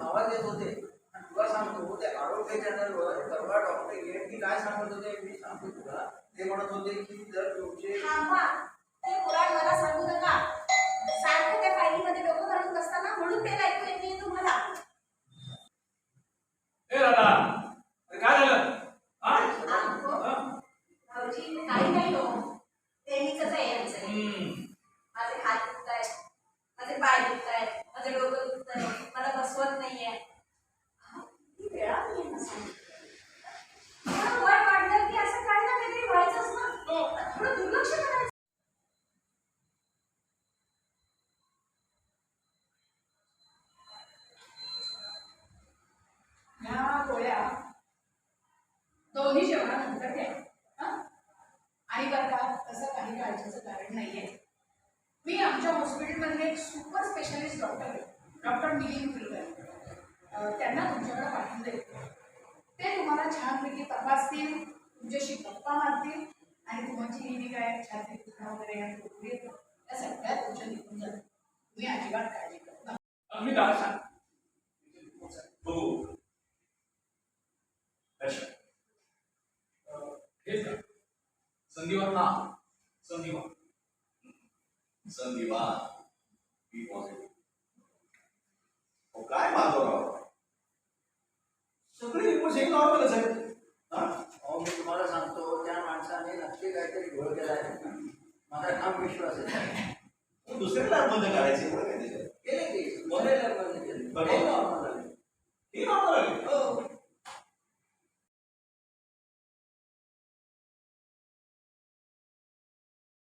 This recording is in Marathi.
देत होते. आणि तुला सांगतो ते आरोग्य चॅनलवर परवा डॉक्टर येडकी काय सांगत होते मी सांगतो तुला. ते म्हणत होते की जर तुमचे थांबा ते पुराण मला सांगू नका. सारखं त्या फाईलीमध्ये डोकं घालून बसताना म्हणून ते ऐकू येत नाही तुम्हाला. ए दादा अरे काय झालं? अहो? भाऊजी काही नाही हो. नेहमीच आहे यांचं दोन्ही जेवणानंतर द्या आणि बरं तसं काही काळजीचं कारण नाहीये. मी आमच्या हॉस्पिटलमधले एक सुपर स्पेशालिस्ट डॉक्टर आहे. डॉक्टर मिलिंद कुलकर्णी त्यांना तुमच्याकडे पाठवून देईल. ते तुम्हाला छानपैकी तपासतील तुमच्याशी गप्पा मारतील आणि तुमची नेहमी काय छाती दुखा वगैरे या त्या सगळ्या तुमच्या निघून जातील. तुम्ही अजिबात काळजी करता मी दादा हेच का? संधीवान हा. संधीवान. संधिवात बी पॉझिटिव्ह काय माधवराव सगळे रिपोर्ट एक नॉर्मलच आहेत हा? मी तुम्हाला सांगतो त्या माणसाने नक्की काहीतरी घोळ केला आहे. माझा ठाम विश्वास आहे. पण दुसऱ्या लॅब बंद करायचे. केले की? बरे लग्न केले. हो,